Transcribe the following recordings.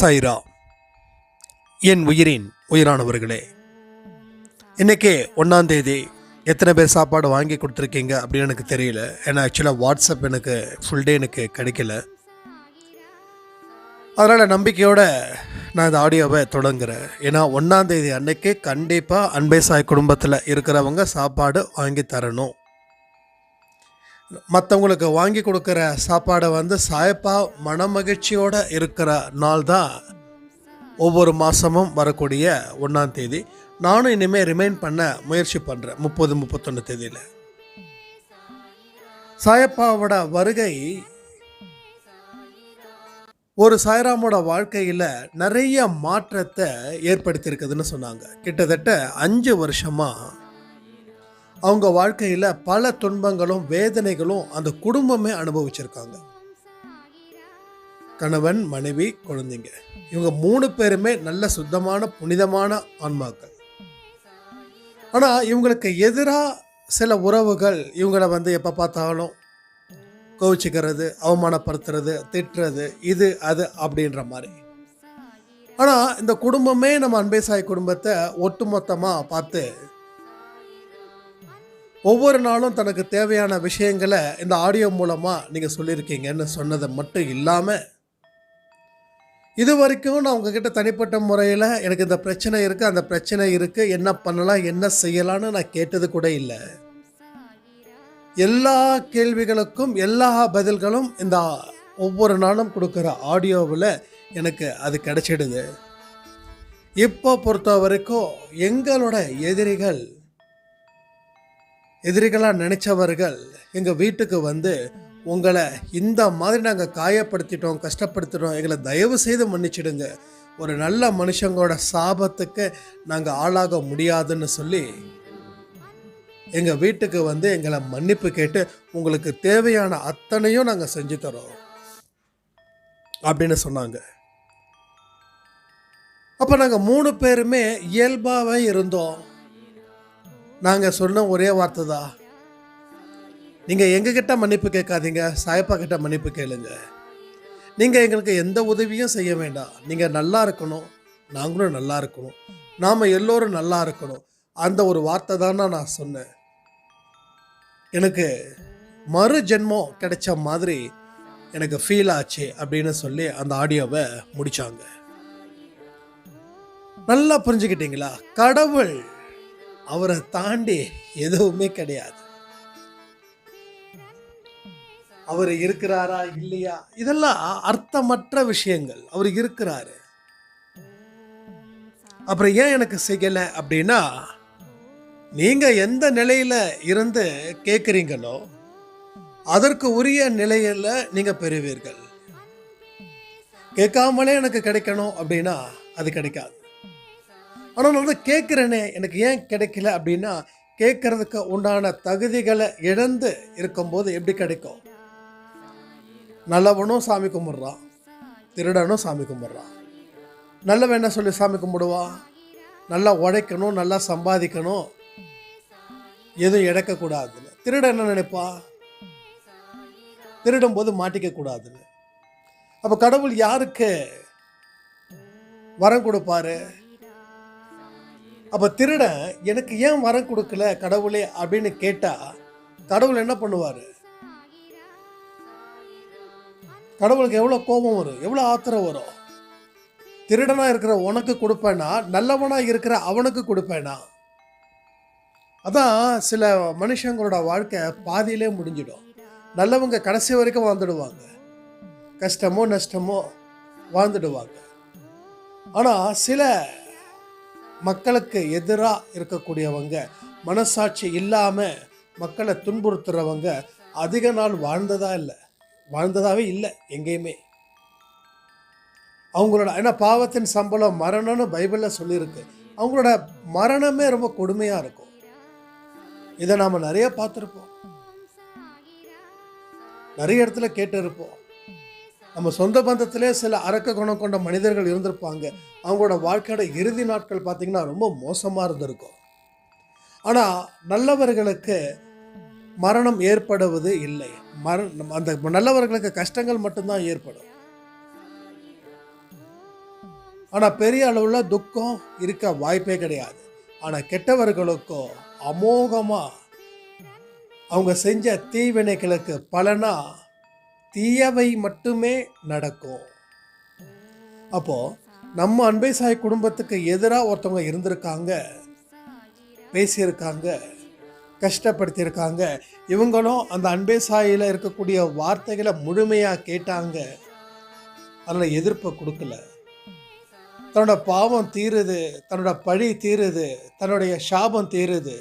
சைரா என் உயிரின் உயிரானவர்களே இன்னைக்கு ஒன்றாம் தேதி எத்தனை பேர் சாப்பாடு வாங்கி கொடுத்துருக்கீங்க அப்படின்னு எனக்கு தெரியல. ஏன்னா ஆக்சுவலாக வாட்ஸ்அப் எனக்கு ஃபுல் டே எனக்கு கிடைக்கல. அதனால் நம்பிக்கையோடு நான் இந்த ஆடியோவை தொடங்குறேன். ஏன்னா ஒன்றாந்தேதி அன்னைக்கு கண்டிப்பாக அன்பை சாய் குடும்பத்தில் இருக்கிறவங்க சாப்பாடு வாங்கி தரணும். மற்றவங்களுக்கு வாங்கி கொடுக்குற சாப்பாடை வந்து சாயப்பா மனமகிழ்ச்சியோடு இருக்கிற நாள் தான் ஒவ்வொரு மாதமும் வரக்கூடிய ஒன்றாம் தேதி. நானும் இனிமேல் ரிமைண்ட் பண்ண முயற்சி பண்ணுறேன் முப்பது முப்பத்தொன்று தேதியில். சாயப்பாவோட வருகை ஒரு சாய்ராமோட வாழ்க்கையில் நிறைய மாற்றத்தை ஏற்படுத்தியிருக்குதுன்னு சொன்னாங்க. கிட்டத்தட்ட அஞ்சு வருஷமாக அவங்க வாழ்க்கையில் பல துன்பங்களும் வேதனைகளும் அந்த குடும்பமே அனுபவிச்சிருக்காங்க. கணவன் மனைவி குழந்தைங்க. இவங்க மூணு பேருமே நல்ல சுத்தமான புனிதமான ஆன்மாக்கள். ஆனால் இவங்களுக்கு எதிராக சில உறவுகள் இவங்களை வந்து எப்போ பார்த்தாலும் கோவிச்சுக்கிறது அவமானப்படுத்துறது திட்டுறது இது அது அப்படின்ற மாதிரி. ஆனால் இந்த குடும்பமே நம்ம அன்பேசாய் குடும்பத்தை ஒட்டுமொத்தமாக பார்த்து ஒவ்வொரு நாளும் தனக்கு தேவையான விஷயங்களை இந்த ஆடியோ மூலமாக நீங்கள் சொல்லியிருக்கீங்கன்னு சொன்னதை மட்டும் இல்லாமல் இது வரைக்கும் நான் உங்ககிட்ட தனிப்பட்ட முறையில் எனக்கு இந்த பிரச்சனை இருக்குது அந்த பிரச்சனை இருக்குது என்ன பண்ணலாம் என்ன செய்யலான்னு நான் கேட்டது கூட இல்லை. எல்லா கேள்விகளுக்கும் எல்லா பதில்களும் இந்த ஒவ்வொரு நாளும் கொடுக்குற ஆடியோவில் எனக்கு அது கிடைச்சிடுது. இப்போ பொறுத்த வரைக்கும் எங்களோட எதிரிகள் எதிரிகளாக நினைச்சவர்கள் எங்கள் வீட்டுக்கு வந்து உங்களை இந்த மாதிரி நாங்கள் காயப்படுத்திட்டோம் கஷ்டப்படுத்திட்டோம் எங்களை தயவு செய்து மன்னிச்சிடுங்க. ஒரு நல்ல மனுஷங்களோட சாபத்துக்கு நாங்கள் ஆளாக முடியாதுன்னு சொல்லி எங்கள் வீட்டுக்கு வந்து எங்களை மன்னிப்பு கேட்டு உங்களுக்கு தேவையான அத்தனையும் நாங்கள் செஞ்சு தரோம் அப்படின்னு சொன்னாங்க. அப்போ நாங்கள் மூணு பேருமே இயல்பாகவே இருந்தோம். நாங்கள் சொன்ன ஒரே வார்த்தை தான். நீங்கள் எங்ககிட்ட மன்னிப்பு கேட்காதீங்க சாயப்பா கிட்ட மன்னிப்பு கேளுங்க. நீங்கள் எங்களுக்கு எந்த உதவியும் செய்ய வேண்டாம். நீங்கள் நல்லா இருக்கணும் நாங்களும் நல்லா இருக்கணும். நாம் எல்லோரும் நல்லா இருக்கணும். அந்த ஒரு வார்த்தை தானே நான் சொன்னேன். எனக்கு மறு ஜென்மம் கிடைச்ச மாதிரி எனக்கு ஃபீல் ஆச்சு அப்படின்னு சொல்லி அந்த ஆடியோவை முடித்தாங்க நல்லா புரிஞ்சுக்கிட்டீங்களா? கடவுள். அவரை தாண்டி எதுவுமே கிடையாது. அவர் இருக்கிறாரா இல்லையா? இதெல்லாம் அர்த்தமற்ற விஷயங்கள். அவர் இருக்கிறாரு. அப்புறம் ஏன் எனக்கு செய்யலை அப்படின்னா நீங்க எந்த நிலையில இருந்து கேட்குறீங்களோ அதற்கு உரிய நிலையில நீங்க பெறுவீர்கள். கேட்காமலே எனக்கு கிடைக்கணும் அப்படின்னா அது கிடைக்காது. ஆனால் நான் வந்து கேட்குறேனே எனக்கு ஏன் கிடைக்கல அப்படின்னா கேட்குறதுக்கு உண்டான தகுதிகளை இழந்து இருக்கும்போது எப்படி கிடைக்கும்? நல்லவனும் சாமி கும்பிட்றான். திருடனும் சாமி கும்பிட்றான். நல்லவன் என்ன சொல்லி சாமி கும்பிடுவான் நல்லா உழைக்கணும் நல்லா சம்பாதிக்கணும். எதுவும் இழக்கக்கூடாதுன்னு. திருடன் என்ன நினைப்பா? திருடும் போது மாட்டிக்க கூடாதுன்னு. அப்போ கடவுள் யாருக்கு வரம் கொடுப்பாரு? அப்போ திருடன் எனக்கு ஏன் வரம் கொடுக்கல கடவுளே அப்படின்னு கேட்டால் கடவுள் என்ன பண்ணுவார்? கடவுளுக்கு எவ்வளோ கோபம் வரும் எவ்வளோ ஆத்திரம் வரும்? திருடனாக இருக்கிற உனக்கு கொடுப்பேனா? நல்லவனாக இருக்கிற அவனுக்கு கொடுப்பேனா? அதான் சில மனுஷங்களோட வாழ்க்கை பாதியிலே முடிஞ்சிடும். நல்லவங்க கடைசி வரைக்கும் வாழ்ந்துடுவாங்க. கஷ்டமோ நஷ்டமோ வாழ்ந்துடுவாங்க. ஆனால் சில மக்களுக்கு எதிராக இருக்கக்கூடியவங்க மனசாட்சி இல்லாமல் மக்களை துன்புறுத்துறவங்க அதிக நாள் வாழ்ந்ததா இல்லை. வாழ்ந்ததாகவே இல்லை எங்கேயுமே. அவங்களோட ஏன்னா பாவத்தின் சம்பளம் மரணம்னு பைபிளில் சொல்லியிருக்கு. அவங்களோட மரணமே ரொம்ப கொடுமையாக இருக்கும். இதை நாம் நிறைய பார்த்துருப்போம். நிறைய இடத்துல கேட்டு இருப்போம் நம்ம சொந்த பந்தத்திலே சில அரக்க குணம் கொண்ட மனிதர்கள் இருந்திருப்பாங்க. அவங்களோட வாழ்க்கையோட இறுதி நாட்கள் பார்த்தீங்கன்னா ரொம்ப மோசமாக இருந்திருக்கும். ஆனால் நல்லவர்களுக்கு மரணம் ஏற்படுவது இல்லை. மர அந்த நல்லவர்களுக்கு கஷ்டங்கள் மட்டும்தான் ஏற்படும். ஆனால் பெரிய அளவில் துக்கம் இருக்க வாய்ப்பே கிடையாது. ஆனால் கெட்டவர்களுக்கோ அமோகமாக அவங்க செஞ்ச தீவினைகளுக்கு பலனாக தீயவை மட்டுமே நடக்கும். அப்போ நம்ம அன்பை சாய் குடும்பத்துக்கு எதிராக ஒருத்தவங்க இருந்திருக்காங்க பேசியிருக்காங்க கஷ்டப்படுத்தியிருக்காங்க இவங்களும் அந்த அன்பே சாயில் இருக்கக்கூடிய வார்த்தைகளை முழுமையாக கேட்டாங்க. அதில் எதிர்ப்பை கொடுக்கல. தன்னோட பாவம் தீருது தன்னோட பழி தீருது தன்னுடைய சாபம் தீருது.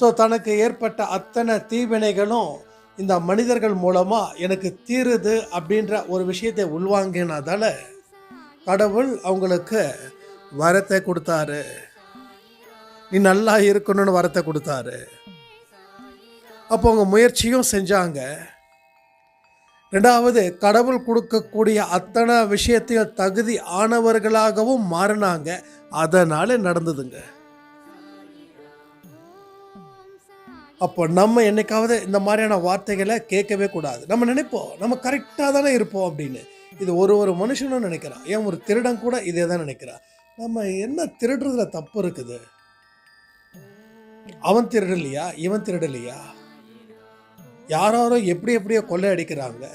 ஸோ தனக்கு ஏற்பட்ட அத்தனை தீவினைகளும் இந்த மனிதர்கள் மூலமாக எனக்கு தீருது அப்படின்ற ஒரு விஷயத்தை உள்வாங்கினதால கடவுள் அவங்களுக்கு வரத்தை கொடுத்தாரு. நீ நல்லா இருக்கணும்னு வரத்தை கொடுத்தாரு. அப்போ அவங்க முயற்சியும் செஞ்சாங்க. ரெண்டாவது கடவுள் கொடுக்கக்கூடிய அத்தனை விஷயத்தையும் தகுதி ஆனவர்களாகவும் மாறினாங்க. அதனால் நடந்ததுங்க. அப்போ நம்ம என்னைக்காவது இந்த மாதிரியான வார்த்தைகளை கேட்கவே கூடாது. நம்ம நினைப்போம் நம்ம கரெக்டாக தானே இருப்போம் அப்படின்னு. இது ஒரு ஒரு மனுஷனும் நினைக்கிறான். ஏன் ஒரு திருடன் கூட இதே தான் நினைக்கிறான். நம்ம என்ன திருடுறதுல தப்பு இருக்குது? அவன் திருடலையா? இவன் திருடலையா? யாராரோ எப்படி எப்படியோ கொள்ளை அடிக்கிறாங்க.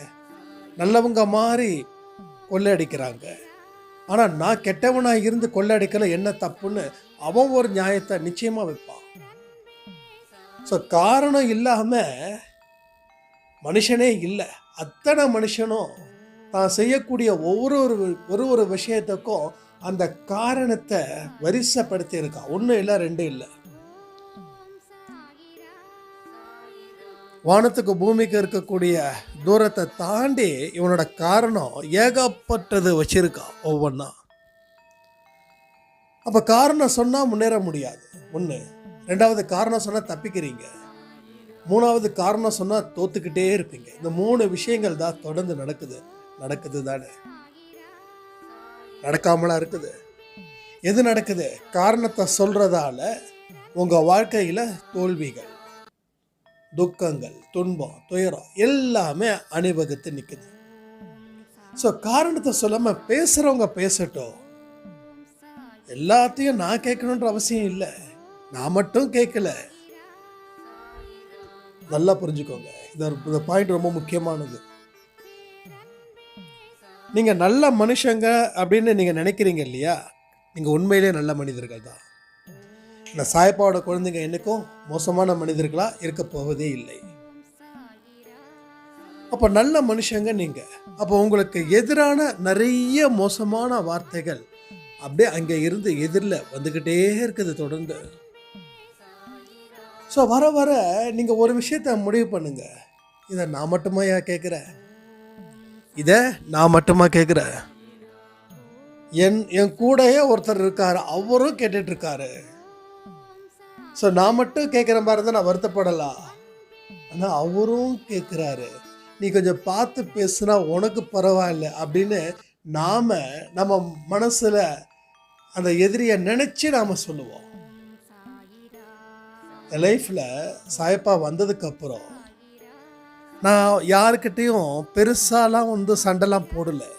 நல்லவங்க மாதிரி கொள்ளை அடிக்கிறாங்க. ஆனால் நான் கெட்டவனாக இருந்து கொள்ளை அடிக்கல என்ன தப்புன்னு அவன் ஒரு நியாயத்தை நிச்சயமாக வைப்பான். ஸோ காரணம் இல்லாமல் மனுஷனே இல்லை. அத்தனை மனுஷனும் தான் செய்யக்கூடிய ஒவ்வொரு ஒரு ஒரு ஒரு விஷயத்துக்கும் அந்த காரணத்தை வரிசைப்படுத்தி இருக்கான் ஒன்றும் இல்லை ரெண்டும் இல்லை. வானத்துக்கு பூமிக்கு இருக்கக்கூடிய தூரத்தை தாண்டி இவனோட காரணம் ஏகப்பட்டது வச்சிருக்கான் ஒவ்வொன்றா அப்போ காரணம் சொன்னால் முன்னேற முடியாது. ஒன்று ரெண்டாவது காரணம் சொன்னால் தப்பிக்கிறீங்க. மூணாவது காரணம் சொன்னால் தோத்துக்கிட்டே இருப்பீங்க. இந்த மூணு விஷயங்கள் தான் தொடர்ந்து நடக்குது. நடக்குது தானே. நடக்காமலாம் இருக்குது. எது நடக்குது? காரணத்தை சொல்றதால உங்க வாழ்க்கையில தோல்விகள் துக்கங்கள் துன்பம் துயரம் எல்லாமே அணிவகுத்து நிற்குது ஸோ காரணத்தை சொல்லாம பேசுறவங்க பேசட்டும். எல்லாத்தையும் நான் கேட்கணுன்ற அவசியம் இல்லை. நான் மட்டும் கேட்கல. நல்லா புரிஞ்சுக்கோங்க. இந்த இந்த பாயிண்ட் ரொம்ப முக்கியமானது. நீங்க நல்ல மனுஷங்க அப்படின்னு நீங்க நினைக்கிறீங்க இல்லையா? நீங்க உண்மையிலே நல்ல மனிதர்கள் தான். இந்த சாயப்பாவோட குழந்தைங்க என்னைக்கும் மோசமான மனிதர்களா இருக்க போவதே இல்லை. அப்போ நல்ல மனுஷங்க நீங்க. அப்போ உங்களுக்கு எதிரான நிறைய மோசமான வார்த்தைகள் அப்படியே அங்கே இருந்து எதிரில் வந்துக்கிட்டே இருக்குது தொடர்ந்து. ஸோ வர வர நீங்கள் ஒரு விஷயத்த முடிவு பண்ணுங்க. இதை நான் மட்டுமா ஏன் கேட்குறேன் இதை நான் மட்டுமா கேட்குறேன் என் என் கூடயே ஒருத்தர் இருக்காரு அவரும் கேட்டுட்ருக்காரு. ஸோ நான் மட்டும் கேட்குற மாதிரி இருந்தால் நான் வருத்தப்படலாம். ஆனால் அவரும் கேட்குறாரு நீ கொஞ்சம் பார்த்து பேசுனா உனக்கு பரவாயில்ல அப்படின்னு நாம் நம்ம மனசில் அந்த எதிரியை நினச்சி நாம் சொல்லுவோம். என் லைஃப்பில் சாயப்பா வந்ததுக்கப்புறம் நான் யாருக்கிட்டேயும் பெருசாலாம் வந்து சண்டைலாம் போடலை.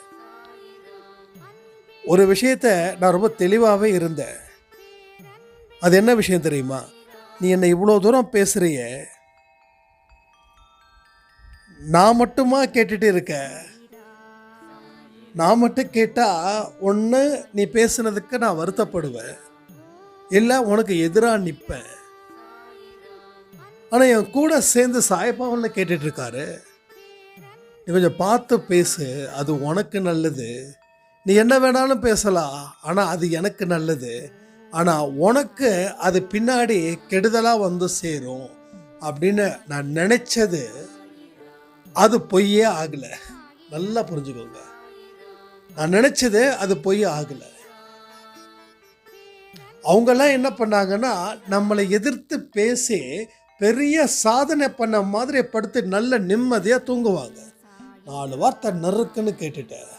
ஒரு விஷயத்த நான் ரொம்ப தெளிவாகவே இருந்தேன். அது என்ன விஷயம் தெரியுமா? நீ என்னை இவ்வளோ தூரம் பேசுகிறிய நான் மட்டுமா கேட்டுட்டு இருக்கேன் நான் மட்டும் கேட்டால் ஒன்று நீ பேசுனதுக்கு நான் வருத்தப்படுவேன். இல்லை உனக்கு எதிராக நிற்பேன் ஆனால் என் கூட சேர்ந்து சாயப்பாவனில் கேட்டுட்ருக்காரு. நீ கொஞ்சம் பார்த்து பேசு அது உனக்கு நல்லது. நீ என்ன வேணாலும் பேசலாம் ஆனால் அது எனக்கு நல்லது. ஆனால் உனக்கு அது பின்னாடி கெடுதலாக வந்து சேரும் அப்படின்னு நான் நினச்சது. அது பொய்யே ஆகலை. நல்லா புரிஞ்சுக்கோங்க. நான் நினச்சது அது பொய் ஆகலை. அவங்கெல்லாம் என்ன பண்ணாங்கன்னா நம்மளை எதிர்த்து பேசி பெரிய சாதனை பண்ண மாதிரி படுத்து நல்ல நிம்மதியாக தூங்குவாங்க. நாலு வார்த்தை நறுக்குன்னு கேட்டுட்டேன்.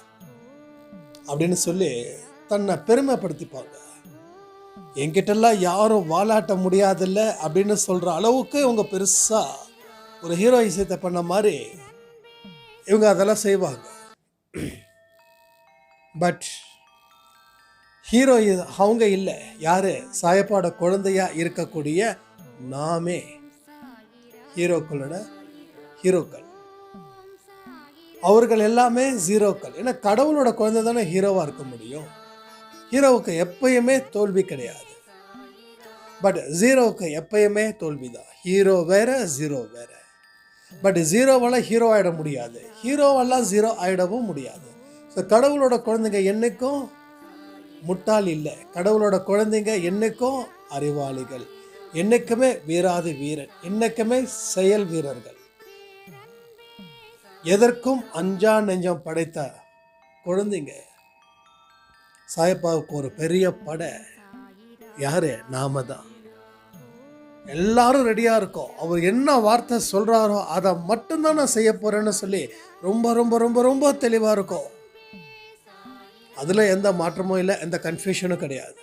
அப்படின்னு சொல்லி தன்னை பெருமைப்படுத்திப்பாங்க. என்கிட்டலாம் யாரும் வாலாட்ட முடியாதில்ல அப்படின்னு சொல்கிற அளவுக்கு இவங்க பெருசாக ஒரு ஹீரோயிசத்தை பண்ண மாதிரி இவங்க அதெல்லாம் செய்வாங்க. பட் ஹீரோ அவங்க இல்லை யார்? சாயப்பாட குழந்தையாக இருக்கக்கூடிய நாமே. ஹீரோக்களோட ஹீரோக்கள். அவர்கள் எல்லாமே ஜீரோக்கள். ஏன்னா கடவுளோட குழந்தை தானே ஹீரோவாக இருக்க முடியும். ஹீரோவுக்கு எப்பயுமே தோல்வி கிடையாது. பட் ஜீரோவுக்கு எப்பயுமே தோல்வி தான். ஹீரோ வேற ஜீரோ வேற. பட் ஜீரோவால் ஹீரோ ஆகிட முடியாது. ஹீரோவெல்லாம் ஜீரோ ஆகிடவும் முடியாது. ஸோ கடவுளோட குழந்தைங்க என்னைக்கும் முட்டாள் இல்லை. கடவுளோட குழந்தைங்க என்னைக்கும் அறிவாளிகள். என்னைக்குமே வீராதி வீரன் என்னைக்குமே செயல் வீரர்கள். எதற்கும் அஞ்சா நெஞ்சம் படைத்த குழந்தைங்க. சாயப்பாவுக்கு ஒரு பெரிய படை. யாரு? நாம தான். எல்லாரும் ரெடியாக இருக்கோம். அவர் என்ன வார்த்தை சொல்கிறாரோ அதை மட்டும்தான் நான் செய்ய போகிறேன்னு சொல்லி ரொம்ப ரொம்ப ரொம்ப ரொம்ப தெளிவாக இருக்கும். அதில் எந்த மாற்றமும் இல்லை எந்த கன்ஃபியூஷனும் கிடையாது.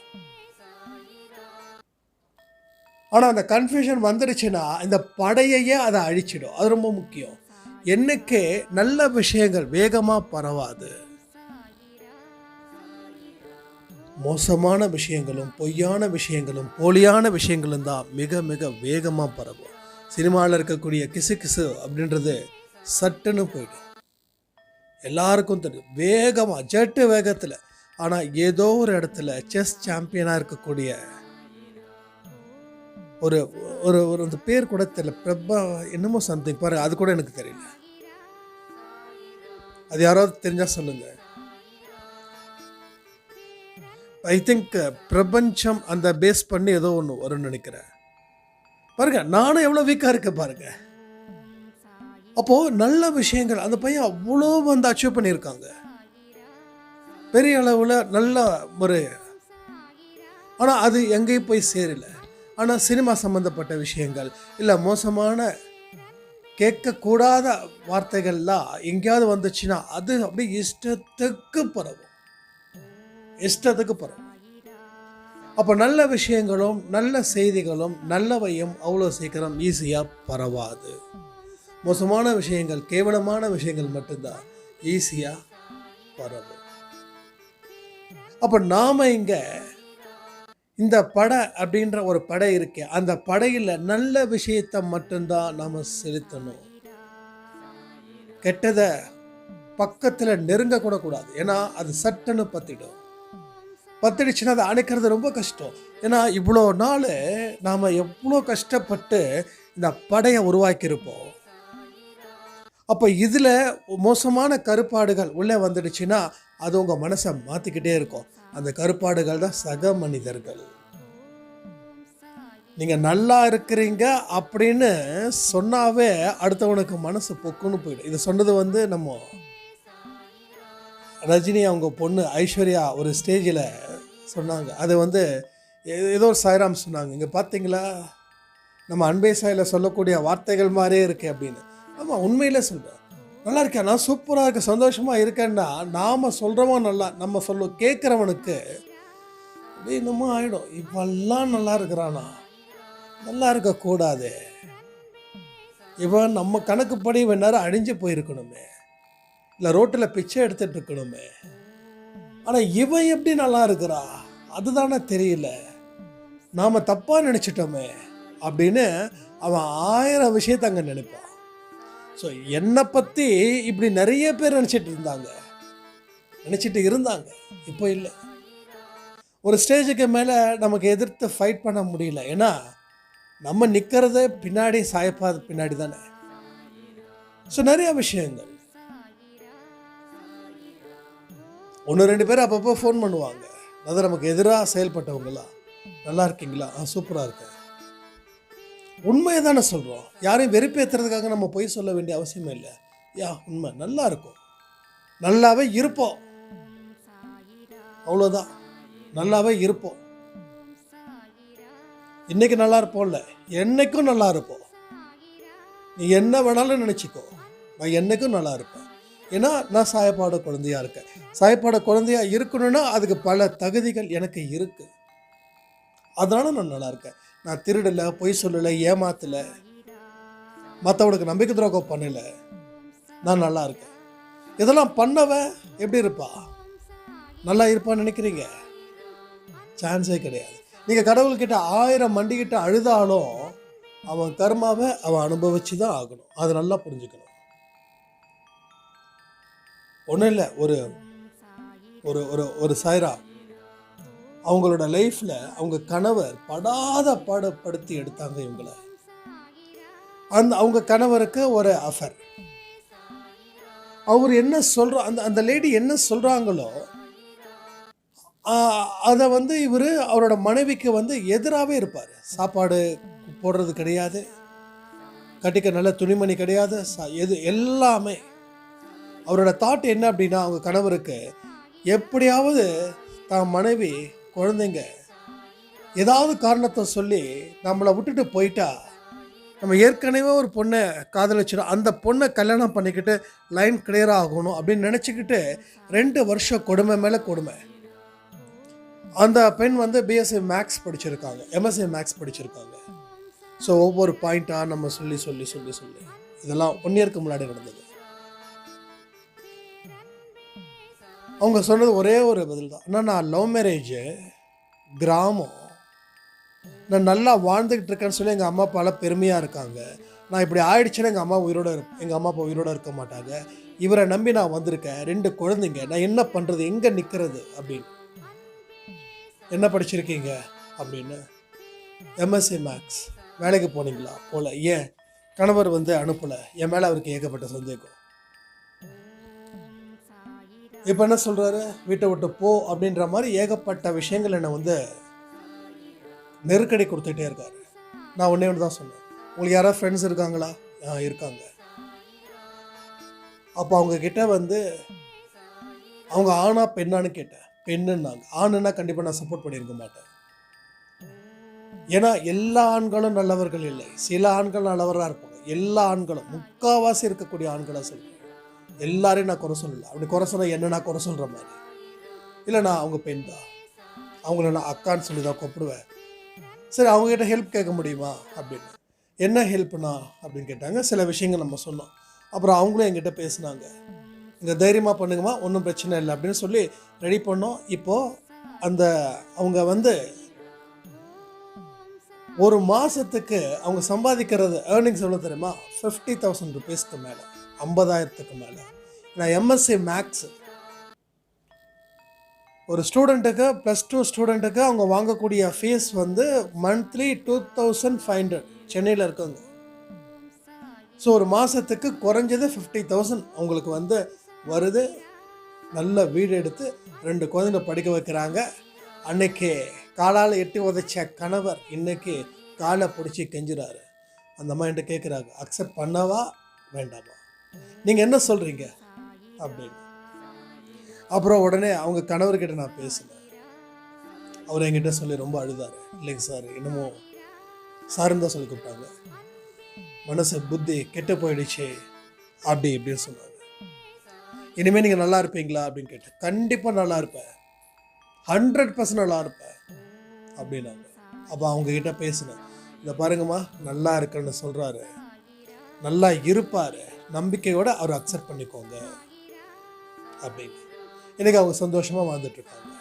ஆனால் அந்த கன்ஃபியூஷன் வந்துடுச்சுன்னா இந்த படையையே அதை அழிச்சிடும். அது ரொம்ப முக்கியம். என்னைக்கு நல்ல விஷயங்கள் வேகமாக பரவாது. மோசமான விஷயங்களும் பொய்யான விஷயங்களும் போலியான விஷயங்களும் தான் மிக மிக வேகமாக பரவும். சினிமாவில் இருக்கக்கூடிய கிசு கிசு அப்படின்றது சட்டுன்னு போயிடும். எல்லாருக்கும் தெரியும். வேகமாக ஜெட்டு வேகத்தில். ஆனால் ஏதோ ஒரு இடத்துல செஸ் சாம்பியனாக இருக்கக்கூடிய ஒரு ஒரு ஒரு அந்த பேர் கூட தெரியல. பிரபா என்னமோ சம்திங் பாரு அது கூட எனக்கு தெரியல. அது யாராவது தெரிஞ்சால் சொல்லுங்க. ஐ திங்க் uh, பிரபஞ்சம் அந்த பேஸ் பண்ணி ஏதோ ஒன்று வரும்னு நினைக்கிறேன். பாருங்க நானும் எவ்வளோ வீக்காக இருக்கேன் பாருங்க. அப்போ நல்ல விஷயங்கள் அந்த பையன் அவ்வளோ வந்து அச்சீவ் பண்ணியிருக்காங்க. பெரிய அளவில் நல்ல ஒரு ஆனால் அது எங்கேயும் போய் சேரல. ஆனால் சினிமா சம்மந்தப்பட்ட விஷயங்கள் இல்லை மோசமான கேட்கக்கூடாத வார்த்தைகள்லாம் எங்கேயாவது வந்துச்சுன்னா அது அப்படியே இஷ்டத்துக்கு பரவும். இஷ்டத்துக்கு பரவும். அப்போ நல்ல விஷயங்களும் நல்ல செய்திகளும் நல்லவையும் அவ்வளோ சீக்கிரம் ஈஸியாக பரவாது. மோசமான விஷயங்கள் கேவலமான விஷயங்கள் மட்டும்தான் ஈஸியாக பரவும். அப்போ நாம் இங்கே இந்த படை அப்படின்ற ஒரு படை இருக்கு அந்த படையில் நல்ல விஷயத்தை மட்டும்தான் நாம் செலுத்தணும். கெட்டதை பக்கத்தில் நெருங்க கூட கூடாது. ஏன்னா அது சட்டுன்னு பத்திடும். பத்திடுச்சுன்னா அதை அணைக்கிறது ரொம்ப கஷ்டம். ஏன்னா இவ்வளோ நாள் நாம் எவ்வளோ கஷ்டப்பட்டு இந்த படையை உருவாக்கியிருப்போம். அப்போ இதில் மோசமான கருப்பாடுகள் உள்ளே வந்துடுச்சுன்னா அது உங்கள் மனசை மாற்றிக்கிட்டே இருக்கும். அந்த கருப்பாடுகள் தான் சக மனிதர்கள். நீங்கள் நல்லா இருக்கிறீங்க அப்படின்னு சொன்னாவே அடுத்தவனுக்கு மனசு பொக்குன்னு போயிடும். இதை சொன்னது வந்து நம்ம ரஜினி அவங்க பொண்ணு ஐஸ்வர்யா ஒரு ஸ்டேஜில் சொன்னாங்க. அது வந்து ஏ- ஏதோ ஒரு சாய்ராம் சொன்னாங்க. இங்கே பார்த்தீங்களா நம்ம அன்பே சாயில் சொல்லக்கூடிய வார்த்தைகள் மாதிரியே இருக்கு அப்படின்னு. ஆமாம் உண்மையிலே சொல்கிறேன் நல்லா இருக்கேன். நான் சூப்பராக இருக்க சந்தோஷமாக இருக்கேன்னா நாம் சொல்கிறவன் நல்லா நம்ம சொல்ல கேட்குறவனுக்கு அப்படியே என்னமோ ஆகிடும் இவெல்லாம் நல்லா இருக்கிறானா? நல்லா இருக்கக்கூடாது. இவன் நம்ம கணக்குப்படி இவன் நேரம் அழிஞ்சு போயிருக்கணுமே. இல்லை ரோட்டில் பிச்சை எடுத்துகிட்டு இருக்கணுமே. ஆனால் இவன் எப்படி நல்லா இருக்கிறா? அதுதானே தெரியல. நாம் தப்பாக நினச்சிட்டோமே அப்படின்னு அவன் ஆயிரம் விஷயத்தை அங்கே நினைப்பான். ஸோ என்னை பற்றி இப்படி நிறைய பேர் நினச்சிட்டு இருந்தாங்க. நினச்சிட்டு இருந்தாங்க. இப்போ இல்லை. ஒரு ஸ்டேஜுக்கு மேலே நமக்கு எதிர்த்து ஃபைட் பண்ண முடியல. ஏன்னா நம்ம நிற்கிறத பின்னாடி சாயப்பாது பின்னாடி தானே. ஸோ நிறைய விஷயங்கள். ஒன்று ரெண்டு பேர் அப்பப்போ ஃபோன் பண்ணுவாங்க. அதாவது நமக்கு எதிராக செயல்பட்டவங்களா? நல்லா இருக்கீங்களா? ஆ சூப்பராக இருக்கேன். உண்மையை தானே சொல்கிறோம் யாரையும் வெறுப்பேற்றுறதுக்காக நம்ம பொய் சொல்ல வேண்டிய அவசியமே இல்லை. யா உண்மை. நல்லா இருக்கும். நல்லாவே இருப்போம். அவ்வளோதான் நல்லாவே இருப்போம். இன்னைக்கு நல்லா இருப்போம்ல? என்னைக்கும் நல்லா இருப்போம். நீ என்ன வேணாலும் நினச்சிக்கோ. நான் என்னைக்கும் நல்லா இருப்பேன். ஏன்னா நான் சாயப்பாட குழந்தையா இருக்கேன். சாயப்பாட குழந்தையா இருக்கணும்னா அதுக்கு பல தகுதிகள் எனக்கு இருக்கு. அதனால நான் நல்லா இருக்கேன். நான் திருடலை பொய் சொல்லலை ஏமாத்தலை. மற்றவனுக்கு நம்பிக்கை துரோகம் பண்ணலை. நான் நல்லா இருக்கேன். இதெல்லாம் பண்ணவன் எப்படி இருப்பா? நல்லா இருப்பான்னு நினைக்கிறீங்க? சான்ஸே கிடையாது. நீங்கள் கடவுள்கிட்ட ஆயிரம் மண்டிக்கிட்ட அழுதாலும் அவன் கர்மாவை அவன் அனுபவிச்சு தான் ஆகணும். அதை நல்லா புரிஞ்சுக்கணும். ஒன்றும் இல்லை ஒரு ஒரு ஒரு ஒரு சாய்ரா அவங்களோட லைஃப்பில் அவங்க கணவர் படாத பாடப்படுத்தி எடுத்தாங்க இவங்கள. அந்த அவங்க கணவருக்கு ஒரு அஃபர் அவர் என்ன சொல்கிற அந்த அந்த லேடி என்ன சொல்கிறாங்களோ அதை வந்து இவர் அவரோட மனைவிக்கு வந்து எதிராகவே இருப்பார். சாப்பாடு போடுறது கிடையாது. கட்டிக்க நல்ல துணிமணி கிடையாது. எது எல்லாமே. அவரோட தாட் என்ன அப்படின்னா அவங்க கணவருக்கு எப்படியாவது தான் மனைவி குழந்தைங்க ஏதாவது காரணத்தை சொல்லி நம்மளை விட்டுட்டு போயிட்டா நம்ம ஏற்கனவே ஒரு பொண்ணை காதலிச்சிடும் அந்த பொண்ணை கல்யாணம் பண்ணிக்கிட்டு லைன் கிளியர் ஆகணும் அப்படின்னு நினச்சிக்கிட்டு ரெண்டு வருஷம் கொடுமை மேலே கொடுமை. அந்த பெண் வந்து பிஎஸ்சி மேக்ஸ் படிச்சிருக்காங்க. எம்எஸ்சி மேக்ஸ் படிச்சிருக்காங்க. ஸோ ஒவ்வொரு பாயிண்ட்டாக நம்ம சொல்லி சொல்லி சொல்லி சொல்லி. இதெல்லாம் ஒன் இயருக்கு முன்னாடி நடந்தது. அவங்க சொன்னது ஒரே ஒரு பதில் தான் ஆனால் நான் லவ் மேரேஜு கிராமம். நான் நல்லா வாழ்ந்துக்கிட்டு இருக்கேன்னு சொல்லி எங்கள் அம்மா அப்பாலாம் பெருமையாக இருக்காங்க. நான் இப்படி ஆயிடுச்சுன்னா எங்கள் அம்மா உயிரோட எங்கள் அம்மா அப்பா உயிரோட இருக்க மாட்டாங்க. இவரை நம்பி நான் வந்திருக்கேன். ரெண்டு குழந்தைங்க. நான் என்ன பண்ணுறது எங்கே நிற்கிறது அப்படின்னு. என்ன படிச்சிருக்கீங்க? அப்படின்னு. எம்எஸ்சி மேக்ஸ் வேலைக்கு போனீங்களா? போல. ஏன்? கணவர் வந்து அனுப்பலை. என் மேலே அவருக்கு ஏகப்பட்ட சந்தேகம். இப்போ என்ன சொல்கிறாரு வீட்டை விட்டு போ அப்படின்ற மாதிரி ஏகப்பட்ட விஷயங்கள் என்னை வந்து நெருக்கடி கொடுத்துட்டே இருக்காரு. நான் ஒன்றே ஒன்று தான் சொன்னேன். உங்களுக்கு யாராவது ஃப்ரெண்ட்ஸ் இருக்காங்களா? இருக்காங்க. அப்போ அவங்கக்கிட்ட வந்து அவங்க ஆணா பெண்ணான்னு கேட்டேன். பெண்ணுன்னாங்க. ஆணுன்னா கண்டிப்பாக நான் சப்போர்ட் பண்ணியிருக்க மாட்டேன். ஏன்னா எல்லா ஆண்களும் நல்லவர்கள் இல்லை. சில ஆண்கள் நல்லவராக இருப்பாங்க. எல்லா ஆண்களும். முக்காவாசி இருக்கக்கூடிய ஆண்களாக சொல்லுவேன் எல்லாரையும் நான் குறை சொல்லலை. அப்படி குறை சொன்னால் என்ன நான் குறை சொல்கிற மாதிரி. இல்லை நான் அவங்க பெண் தான். அவங்கள நான் அக்கான்னு சொல்லி தான் கூப்பிடுவேன். சரி அவங்ககிட்ட ஹெல்ப் கேட்க முடியுமா? அப்படின்னு. என்ன ஹெல்ப்னா அப்படின்னு கேட்டாங்க. சில விஷயங்கள் நம்ம சொன்னோம். அப்புறம் அவங்களும் என்கிட்ட பேசினாங்க. இங்கே தைரியமாக பண்ணுங்கம்மா ஒன்றும் பிரச்சனை இல்லை. அப்படின்னு சொல்லி ரெடி பண்ணோம். இப்போது அந்த அவங்க வந்து ஒரு மாதத்துக்கு அவங்க சம்பாதிக்கிறது ஏர்னிங்ஸ் எவ்வளோ தெரியுமா? ஃபிஃப்டி தௌசண்ட் ருபீஸ்க்கு மேலே. ஐம்பதாயிரத்துக்கு மேலே. நான் எம்எஸ்சி மேக்ஸ் ஒரு ஸ்டூடெண்ட்டுக்கு ப்ளஸ் டூ ஸ்டூடெண்ட்டுக்கு அவங்க வாங்கக்கூடிய ஃபீஸ் வந்து monthly two thousand five hundred சென்னையில் இருக்காங்க. ஸோ ஒரு மாதத்துக்கு குறைஞ்சது ஃபிஃப்டி தௌசண்ட் அவங்களுக்கு வந்து வருது. நல்ல வீடு எடுத்து ரெண்டு குழந்தைங்க படிக்க வைக்கிறாங்க. அன்னைக்கு காலால் எட்டி உதைச்ச கணவர் இன்னைக்கு காலை பிடிச்சி கெஞ்சுறாரு. அந்த அம்மா என்கிட்ட கேட்குறாங்க அக்செப்ட் பண்ணவா? வேண்டாமா? நீங்கள் என்ன சொல்கிறீங்க அப்படின்னு. அப்புறம் உடனே அவங்க கணவர்கிட்ட நான் பேசினேன். அவர் என்கிட்ட சொல்லி ரொம்ப அழுதாரு. இல்லைங்க சார் இன்னமும் சாருன்னு தான் சொல்லி கூப்பிட்டாங்க. மனசு புத்தி கெட்டு போயிடுச்சு அப்படி இப்படின்னு சொன்னாங்க. இனிமேல் நீங்கள் நல்லா இருப்பீங்களா? அப்படின்னு கேட்டேன். கண்டிப்பாக நல்லா இருப்பேன். ஹண்ட்ரட் பர்சன்ட் நல்லா இருப்பேன் அப்படின்னாங்க. அப்போ அவங்க கிட்ட பேசினேன். இதை பாருங்கம்மா நல்லா இருக்குன்னு சொல்கிறாரு நல்லா இருப்பார். நம்பிக்கையோடு அவர் அக்செப்ட் பண்ணிக்கோங்க. அப்படின்னு. எனக்கு அவங்க சந்தோஷமாக வாழ்ந்துட்டுருக்காங்க.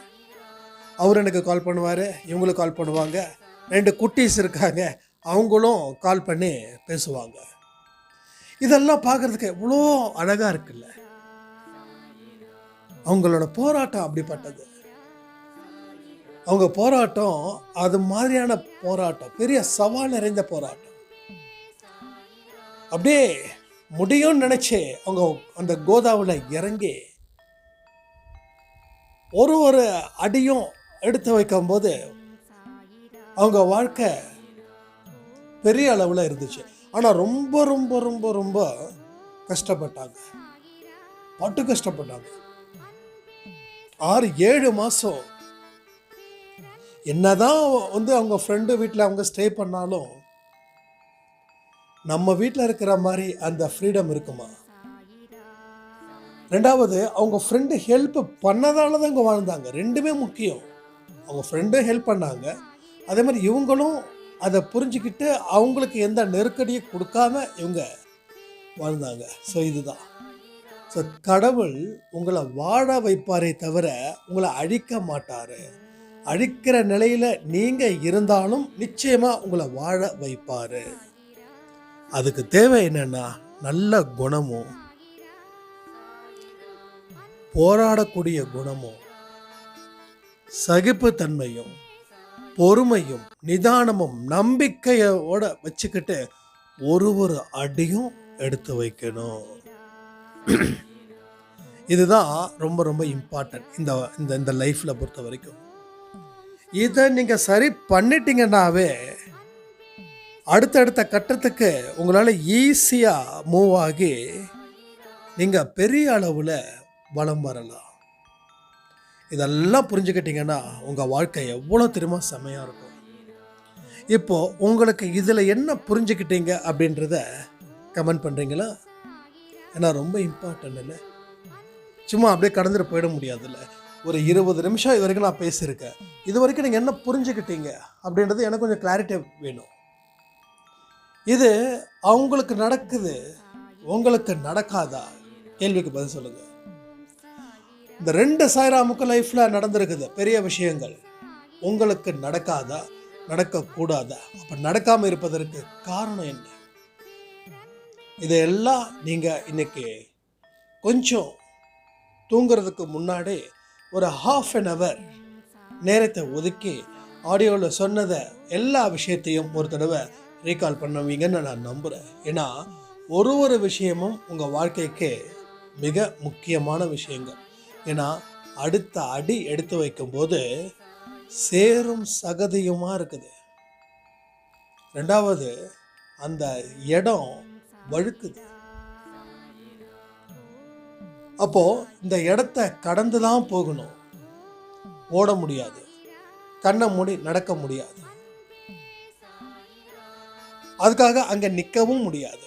அவர் எனக்கு கால் பண்ணுவார் இவங்களுக்கு கால் பண்ணுவாங்க. ரெண்டு குட்டீஸ் இருக்காங்க அவங்களும் கால் பண்ணி பேசுவாங்க. இதெல்லாம் பார்க்கறதுக்கு எவ்வளோ அழகா இருக்குல்ல. அவங்களோட போராட்டம் அப்படிப்பட்டது. அவங்க போராட்டம் அது மாதிரியான போராட்டம் பெரிய சவால் நிறைந்த போராட்டம். அப்படியே முடியும்னு நினச்சி அவங்க அந்த கோதாவில் இறங்கி ஒரு ஒரு அடியும் எடுத்து வைக்கும்போது அவங்க வாழ்க்கை பெரிய அளவில் இருந்துச்சு. ஆனால் ரொம்ப ரொம்ப ரொம்ப ரொம்ப கஷ்டப்பட்டாங்க. பட்டு கஷ்டப்பட்டாங்க. ஆறு ஏழு மாதம் என்னதான் வந்து அவங்க ஃப்ரெண்டு வீட்டில் அவங்க ஸ்டே பண்ணாலும் நம்ம வீட்டில் இருக்கிற மாதிரி அந்த ஃப்ரீடம் இருக்குமா? ரெண்டாவது அவங்க ஃப்ரெண்டு ஹெல்ப் பண்ணதால தான் இங்கே வாழ்ந்தாங்க. ரெண்டுமே முக்கியம். அவங்க ஃப்ரெண்டும் ஹெல்ப் பண்ணாங்க. அதே மாதிரி இவங்களும் அதை புரிஞ்சுக்கிட்டு அவங்களுக்கு எந்த நெருக்கடியும் கொடுக்காம இவங்க வாழ்ந்தாங்க. ஸோ இதுதான். ஸோ கடவுள் உங்களை வாழ வைப்பாரே தவிர உங்களை அழிக்க மாட்டார். அழிக்கிற நிலையில் நீங்கள் இருந்தாலும் நிச்சயமாக உங்களை வாழ வைப்பார். அதுக்கு தேவை என்னன்னா நல்ல குணமும் போராடக்கூடிய குணமும் சகிப்புத்தன்மையும் பொறுமையும் நிதானமும் நம்பிக்கையோட வச்சுக்கிட்டு ஒரு ஒரு அடியும் எடுத்து வைக்கணும். இதுதான் ரொம்ப ரொம்ப இம்பார்ட்டன்ட் இந்த இந்த இந்த லைஃப்பில் பொறுத்த வரைக்கும் இதை நீங்கள் சரி பண்ணிட்டீங்கன்னாவே அடுத்தடுத்த கட்டத்துக்கு உங்களால் ஈஸியாக மூவ் ஆகி நீங்கள் பெரிய அளவில் வளம் வரலாம். இதெல்லாம் புரிஞ்சுக்கிட்டீங்கன்னா உங்கள் வாழ்க்கை எவ்வளோ திரும்ப செமையாக இருக்கும். இப்போது உங்களுக்கு இதில் என்ன புரிஞ்சுக்கிட்டீங்க அப்படின்றத கமெண்ட் பண்ணுறீங்களா ஏன்னா ரொம்ப இம்பார்ட்டன்ட் இல்லை. சும்மா அப்படியே கடந்துட்டு போயிட முடியாதுல்ல. ஒரு இருபது நிமிஷம் இது வரைக்கும் நான் பேசியிருக்கேன். இது வரைக்கும் நீங்கள் என்ன புரிஞ்சுக்கிட்டீங்க அப்படின்றது எனக்கு கொஞ்சம் கிளாரிட்டி வேணும். இது அவங்களுக்கு நடக்குது. உங்களுக்கு நடக்காதா? கேள்விக்கு பதில் சொல்லுங்கள் இந்த ரெண்டு சாய்ராமுக்கு லைஃப்பில் நடந்திருக்குது பெரிய விஷயங்கள். உங்களுக்கு நடக்காதா? நடக்கக்கூடாதா? அப்போ நடக்காமல் இருப்பதற்கு காரணம் என்ன? இதையெல்லாம் நீங்கள் இன்னைக்கு கொஞ்சம் தூங்குறதுக்கு முன்னாடி ஒரு ஹாஃப் அன் ஹவர் நேரத்தை ஒதுக்கி ஆடியோவில் சொன்னதை எல்லா விஷயத்தையும் ஒரு தடவை ரீகால் பண்ணுவீங்கன்னு நான் நம்புகிறேன் ஏன்னா ஒரு ஒரு விஷயமும் உங்கள் வாழ்க்கைக்கு மிக முக்கியமான விஷயங்கள். ஏன்னா அடுத்த அடி எடுத்து வைக்கும்போது சேரும் சகதியுமாக இருக்குது. ரெண்டாவது அந்த இடம் வழுக்குது. அப்போ இந்த இடத்த கடந்து தான் போகணும். ஓட முடியாது. கண்ணை மூடி நடக்க முடியாது. அதுக்காக அங்கே நிற்கவும் முடியாது.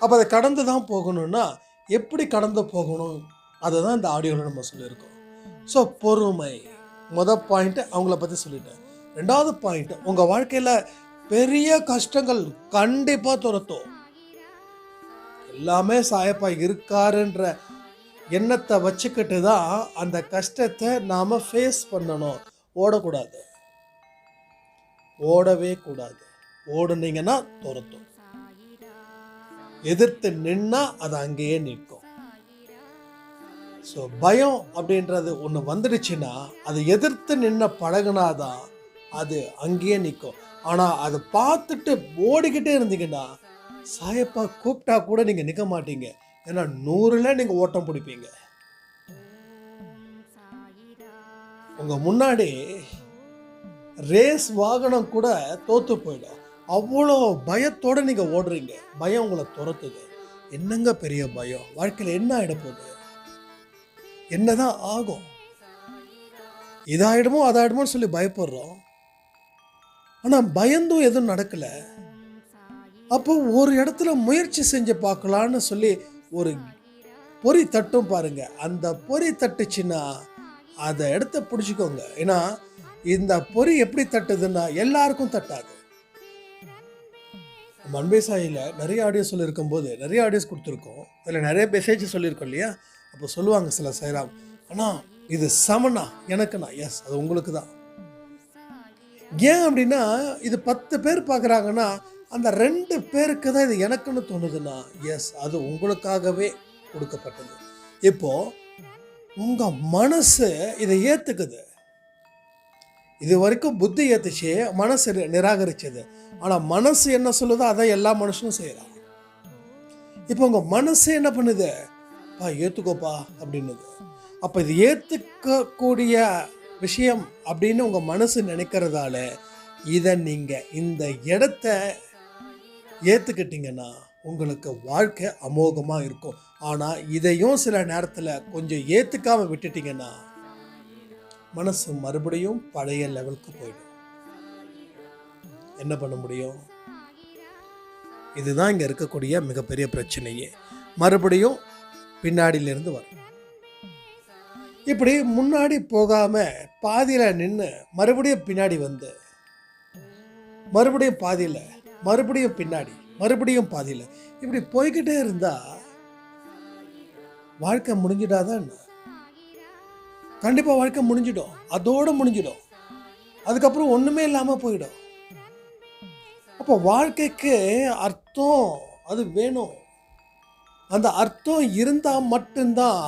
அப்போ அதை கடந்து தான் போகணும்னா எப்படி கடந்து போகணும்? அதை தான் இந்த ஆடியோவில் நம்ம சொல்லியிருக்கோம். ஸோ பொறுமை. மொதல் பாயிண்ட்டு அவங்கள பற்றி சொல்லிட்டேன். ரெண்டாவது பாயிண்ட் உங்கள் வாழ்க்கையில் பெரிய கஷ்டங்கள் கண்டிப்பாக துரத்தும். எல்லாமே சாயப்பா இருக்காருன்ற எண்ணத்தை வச்சுக்கிட்டு தான் அந்த கஷ்டத்தை நாம் ஃபேஸ் பண்ணணும். ஓடக்கூடாது. ஓடவே கூடாது. ஓடுனீங்கன்னா துரத்தும். எதிர்த்து நின்னா அது அங்கேயே நிற்கும். ஸோ பயம் அப்படின்றது ஒன்று வந்துடுச்சுன்னா அது எதிர்த்து நின்ன பழகுனாதான் அது அங்கேயே நிற்கும். ஆனால் அதை பார்த்துட்டு ஓடிக்கிட்டே இருந்தீங்கன்னா சாயப்பா கூப்பிட்டா கூட நீங்கள் நிற்க மாட்டீங்க. ஏன்னா நூறில் நீங்கள் ஓட்டம் பிடிப்பீங்க. உங்கள் முன்னாடி ரேஸ் வாகனம் கூட தோற்று போயிடும். அவ்வளோ பயத்தோட நீங்கள் ஓடுறீங்க. பயம் உங்களை துரத்துது. என்னங்க பெரிய பயம்? வாழ்க்கையில் என்ன ஆகிடப்போகுது என்னதான் ஆகும்? இதாயிடுமோ அதாயிடுமோ சொல்லி பயப்படுறோம். ஆனால் பயந்தும் எதுவும் நடக்கலை. அப்போ ஒரு இடத்துல முயற்சி செஞ்சு பார்க்கலான்னு சொல்லி ஒரு பொறி தட்டும் பாருங்க. அந்த பொறி தட்டுச்சுன்னா அதை எடுத்து பிடிச்சிக்கோங்க. ஏன்னா இந்த பொறி எப்படி தட்டுதுன்னா எல்லாருக்கும் தட்டாது. நம்ம அன்பே நிறைய ஆடியோஸ் சொல்லியிருக்கும் போது நிறைய ஆடியோஸ் கொடுத்துருக்கோம். அதில் நிறைய மெசேஜ் சொல்லியிருக்கோம் இல்லையா? அப்போ சொல்லுவாங்க சில சைராம் ஆனால் இது சமனா எனக்குண்ணா. எஸ் அது உங்களுக்கு தான் ஏன் அப்படின்னா இது பத்து பேர் பார்க்குறாங்கன்னா அந்த ரெண்டு பேருக்கு தான் இது எனக்குன்னு தோணுதுன்னா எஸ் அது உங்களுக்காகவே கொடுக்கப்பட்டது. இப்போது உங்கள் மனசு இதை ஏற்றுக்குது இது வரைக்கும் புத்தி ஏற்றுச்சு மனசு நிராகரிச்சது. ஆனால் மனசு என்ன சொல்லுதோ அதை எல்லா மனுஷனும் செய்கிறாங்க இப்போ உங்கள் மனசு என்ன பண்ணுது? பா ஏற்றுக்கோப்பா அப்படின்னுது. அப்போ இது ஏற்றுக்கக்கூடிய விஷயம் அப்படின்னு உங்கள் மனசு நினைக்கிறதால இதை நீங்கள் இந்த இடத்த ஏற்றுக்கிட்டிங்கன்னா உங்களுக்கு வாழ்க்கை அமோகமாக இருக்கும். ஆனால் இதையும் சில நேரத்தில் கொஞ்சம் ஏற்றுக்காமல் விட்டுட்டீங்கன்னா மனசு மறுபடியும் பழைய லெவலுக்கு போயிடும். என்ன பண்ண முடியும்? இதுதான் இங்கே இருக்கக்கூடிய மிகப்பெரிய பிரச்சனையே. மறுபடியும் பின்னாடியிலிருந்து வரும். இப்படி முன்னாடி போகாம பாதியில் நின்று மறுபடியும் பின்னாடி வந்து மறுபடியும் பாதியில மறுபடியும் பின்னாடி மறுபடியும் பாதியில இப்படி போய்கிட்டே இருந்தால் வாழ்க்கை முடிஞ்சிடாதான் கண்டிப்பாக வாழ்க்கை முடிஞ்சிடும். அதோட முடிஞ்சிடும். அதுக்கப்புறம் ஒன்றுமே இல்லாமல் போயிடும். அப்போ வாழ்க்கைக்கு அர்த்தம் அது வேணும். அந்த அர்த்தம் இருந்தால் மட்டும்தான்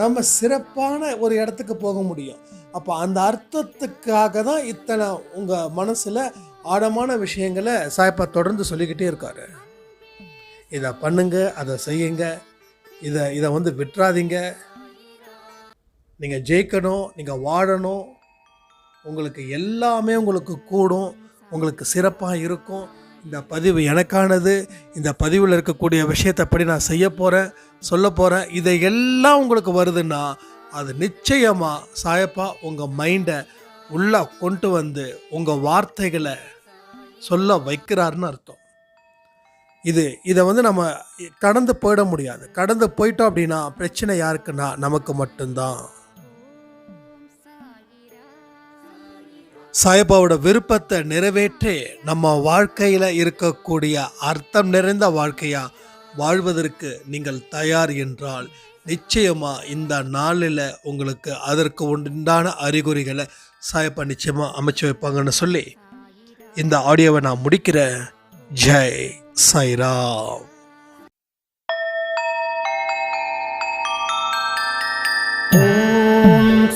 நம்ம சிறப்பான ஒரு இடத்துக்கு போக முடியும். அப்போ அந்த அர்த்தத்துக்காக தான் இத்தனை உங்கள் மனசில் ஆழமான விஷயங்களை சாய்ப்பா தொடர்ந்து சொல்லிக்கிட்டே இருக்காரு. இதை பண்ணுங்க அதை செய்யுங்க. இதை இதை வந்து விட்டுறாதீங்க. நீங்கள் ஜெயிக்கணும் நீங்கள் வாழணும். உங்களுக்கு எல்லாமே உங்களுக்கு கூடும். உங்களுக்கு சிறப்பாக இருக்கும். இந்த பதிவு எனக்கானது. இந்த பதிவில் இருக்கக்கூடிய விஷயத்தை படி நான் செய்ய போகிறேன் சொல்ல போகிறேன் இதை எல்லாம் உங்களுக்கு வருதுன்னா அது நிச்சயமாக சாயப்பா உங்கள் மைண்டை உள்ளே கொண்டு வந்து உங்கள் வார்த்தைகளை சொல்ல வைக்கிறாருன்னு அர்த்தம். இது இதை வந்து நம்ம கடந்து போயிட முடியாது. கடந்து போயிட்டோம் அப்படின்னா பிரச்சனை யாருக்குன்னா நமக்கு மட்டும்தான். சாயப்பாவோட விருப்பத்தை நிறைவேற்றி நம்ம வாழ்க்கையில் இருக்கக்கூடிய அர்த்தம் நிறைந்த வாழ்க்கையா வாழ்வதற்கு நீங்கள் தயார் என்றால் நிச்சயமாக இந்த நாளில் உங்களுக்கு அதற்கு உண்டான அறிகுறிகளை சாயப்பா நிச்சயமாக அமைச்சு வைப்பாங்கன்னு சொல்லி இந்த ஆடியோவை நான் முடிக்கிறேன். ஜெய் சாய்ராம். ஓம்